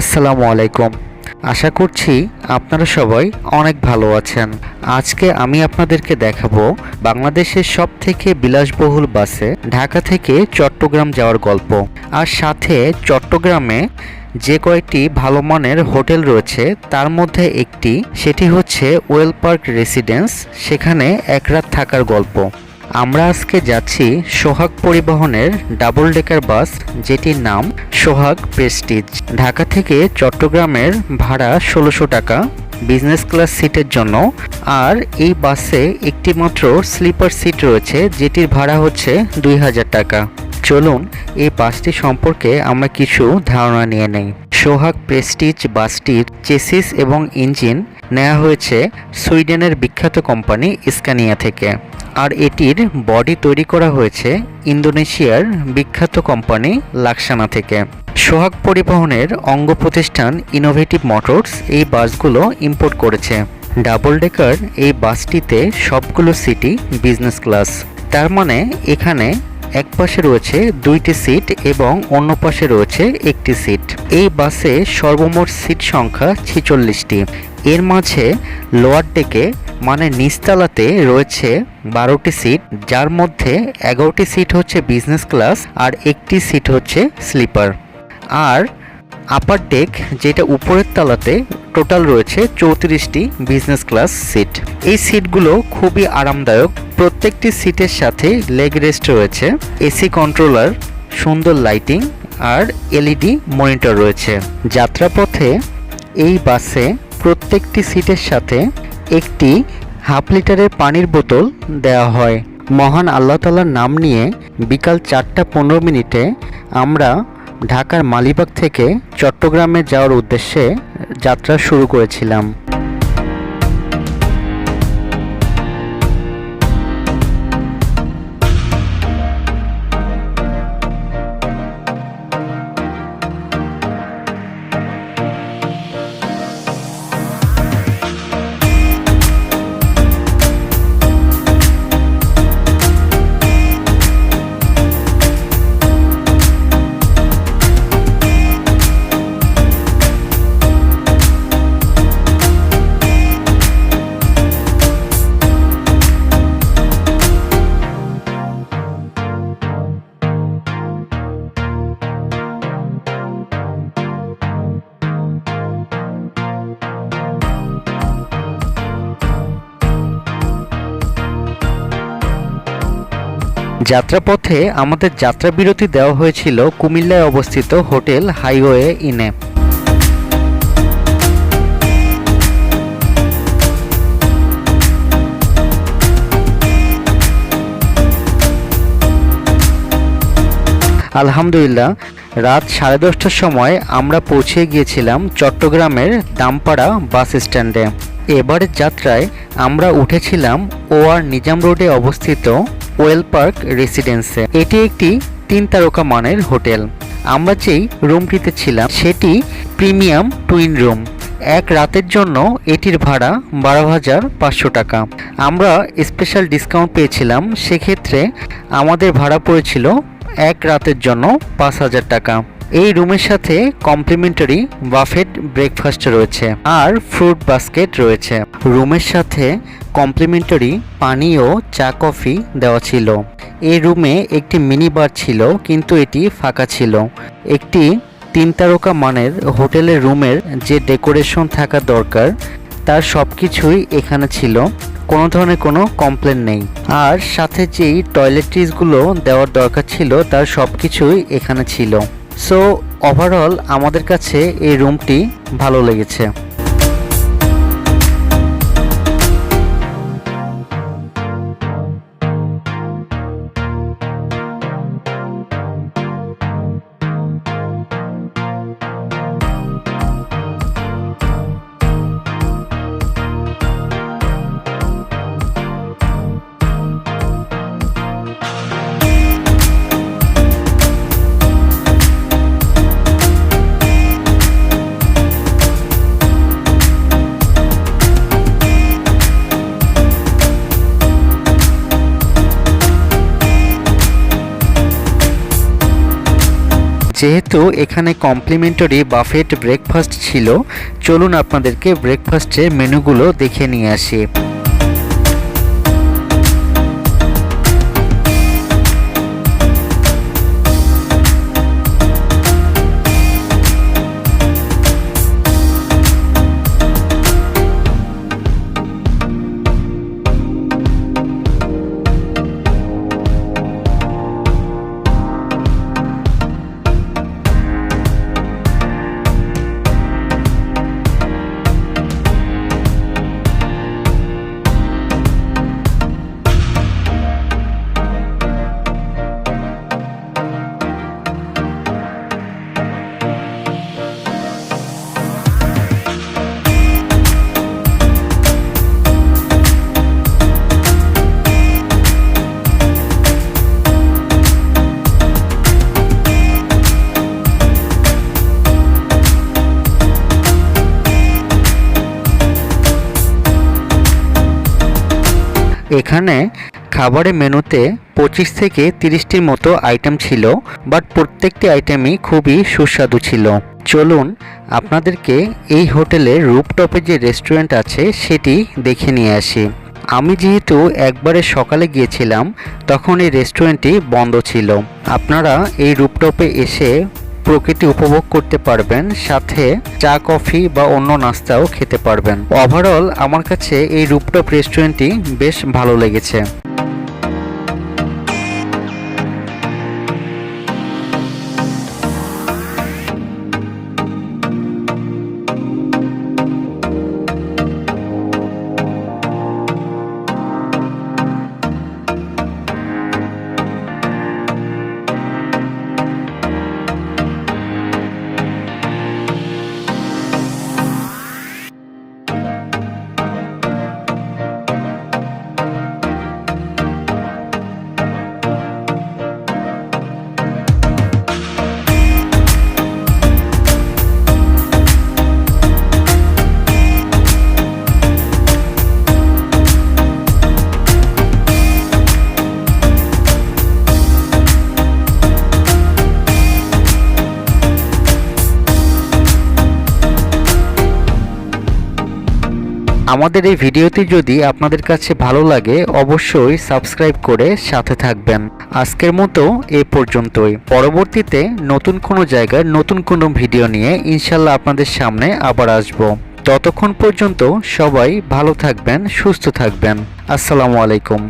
আসসালামু আলাইকুম। আশা করছি আপনারা সবাই অনেক ভালো আছেন। আজকে আমি আপনাদেরকে দেখাবো বাংলাদেশের সব থেকে বিলাসবহুল বাসে ঢাকা থেকে চট্টগ্রাম যাওয়ার গল্প। আর সাথে চট্টগ্রামে যে কয়েকটি ভালো মানের হোটেল রয়েছে, তার মধ্যে একটি, সেটি হচ্ছে ওয়েল পার্ক রেসিডেন্স, সেখানে এক রাত থাকার গল্প। আমরা আজকে যাচ্ছি সোহাগ পরিবহনের ডাবল ডেকার বাস যেটির নাম সোহাগ প্রেস্টিজ ঢাকা থেকে চট্টগ্রামের ভাড়া ষোলোশো টাকা বিজনেস ক্লাস সিটের জন্য। আর এই বাসে একটি মাত্র স্লিপার সিট রয়েছে, যেটির ভাড়া হচ্ছে দুই হাজার টাকা। চলুন, এই বাসটি সম্পর্কে আমরা কিছু ধারণা নিয়ে নেই। সোহাগ প্রেস্টিজ বাসটির চেসিস এবং ইঞ্জিন নেওয়া হয়েছে সুইডেনের বিখ্যাত কোম্পানি স্কানিয়া থেকে। আর এটির বডি তৈরি করা হয়েছে ইন্দোনেশিয়ার বিখ্যাত কোম্পানি লাক্সানা থেকে। সোহাগ পরিবহনের অঙ্গ প্রতিষ্ঠান ইনোভেটিভ মোটরস এই বাসগুলো ইম্পোর্ট করেছে। ডাবল ডেকার এই বাসটিতে সবগুলো সিটি বিজনেস ক্লাস তার মানে এখানে এক পাশে রয়েছে দুইটি সিট এবং অন্য পাশে রয়েছে একটি সিট। এই বাসে সর্বমোট সিট সংখ্যা ছেচল্লিশটি। এর মাঝে লোয়ার ডেকে মানে নিচতলাতে রয়েছে বারোটি সিট, যার মধ্যে এগারোটি সিট হচ্ছে বিজনেস ক্লাস আর একটি সিট হচ্ছে স্লিপার। আর আপার ডেক যেটা উপরের তলাতে টোটাল রয়েছে চৌত্রিশটি বিজনেস ক্লাস সিট এই সিটগুলো খুবই আরামদায়ক। প্রত্যেকটি সিটের সাথে লেগ রেস্ট রয়েছে এসি কন্ট্রোলার সুন্দর লাইটিং আর এলইডি মনিটর রয়েছে। যাত্রাপথে এই বাসে প্রত্যেকটি সিটের সাথে একটি হাফ লিটারের পানির বোতল দেওয়া হয়। মহান আল্লাহ তালার নাম নিয়ে বিকাল চারটা পনেরো মিনিটে আমরা ঢাকার মালিবাগ থেকে চট্টগ্রামে যাওয়ার উদ্দেশ্যে যাত্রা শুরু করেছিলাম। যাত্রাপথে আমাদের যাত্রা বিরতি দেওয়া হয়েছিল কুমিল্লায় অবস্থিত হোটেল হাইওয়ে ইনে। আলহামদুলিল্লাহ, রাত সাড়ে দশটার সময় আমরা পৌঁছে গিয়েছিলাম চট্টগ্রামের দামপাড়া বাস স্ট্যান্ডে। এবারের যাত্রায় আমরা উঠেছিলাম ওয়ার নিজাম রোডে অবস্থিত ওয়েল পার্ক রেসিডেন্সে। এটি একটি তিন তারকা মানের হোটেল। আমরা যেই রুমটিতে ছিলাম, সেটি প্রিমিয়াম টুইন রুম। এক রাতের জন্য এটির ভাড়া বারো হাজার পাঁচশো টাকা। আমরা স্পেশাল ডিসকাউন্ট পেয়েছিলাম, সেক্ষেত্রে আমাদের ভাড়া পড়েছিল এক রাতের জন্য পাঁচ হাজার টাকা। এই রুমের সাথে কমপ্লিমেন্টারি বাফেট ব্রেকফাস্ট রয়েছে আর ফ্রুট বাস্কেট রয়েছে। রুমের সাথে কমপ্লিমেন্টারি পানি ও চা কফি দেওয়া ছিল। এই রুমে একটি মিনি বার ছিল, কিন্তু এটি ফাঁকা ছিল। একটি তিন তারকা মানের হোটেলের রুমের যে ডেকোরেশন থাকা দরকার, তার সব কিছুই এখানে ছিল। কোনো ধরনের কোনো কমপ্লেন নেই। আর সাথে যেই টয়লেট্রিজগুলো দেওয়ার দরকার ছিল, তার সব কিছুই এখানে ছিল। সো ওভারঅল আমাদের কাছে এই রুমটি ভালো লেগেছে। যেহেতু এখানে কমপ্লিমেন্টারি বাফেট ব্রেকফাস্ট ছিল চলুন আপনাদেরকে ব্রেকফাস্টের মেনুগুলো দেখে নিয়ে আসি। এখানে খাবারের মেনুতে পঁচিশ থেকে তিরিশটির মতো আইটেম ছিল বাট প্রত্যেকটি আইটেমই খুবই সুস্বাদু ছিল। চলুন আপনাদেরকে এই হোটেলের রুপটপে যে রেস্টুরেন্ট আছে, সেটি দেখে নিয়ে আসি। আমি যেহেতু একবারে সকালে গিয়েছিলাম, তখন এই রেস্টুরেন্টটি বন্ধ ছিল। আপনারা এই রুপটপে এসে প্রকৃতি উপভোগ করতে পারবেন, সাথে চা, কফি বা অন্য নাস্তাও খেতে পারবেন। ওভারঅল আমার কাছে এই রূপটপ রেস্টুরেন্টটি বেশ ভালো লেগেছে। আমাদের এই ভিডিওটি যদি আপনাদের কাছে ভালো লাগে, অবশ্যই সাবস্ক্রাইব করে সাথে থাকবেন। আজকের মতো এ পর্যন্তই। পরবর্তীতে নতুন কোনো জায়গার নতুন কোনো ভিডিও নিয়ে ইনশাল্লাহ আপনাদের সামনে আবার আসব। ততক্ষণ পর্যন্ত সবাই ভালো থাকবেন, সুস্থ থাকবেন। আসসালামু আলাইকুম।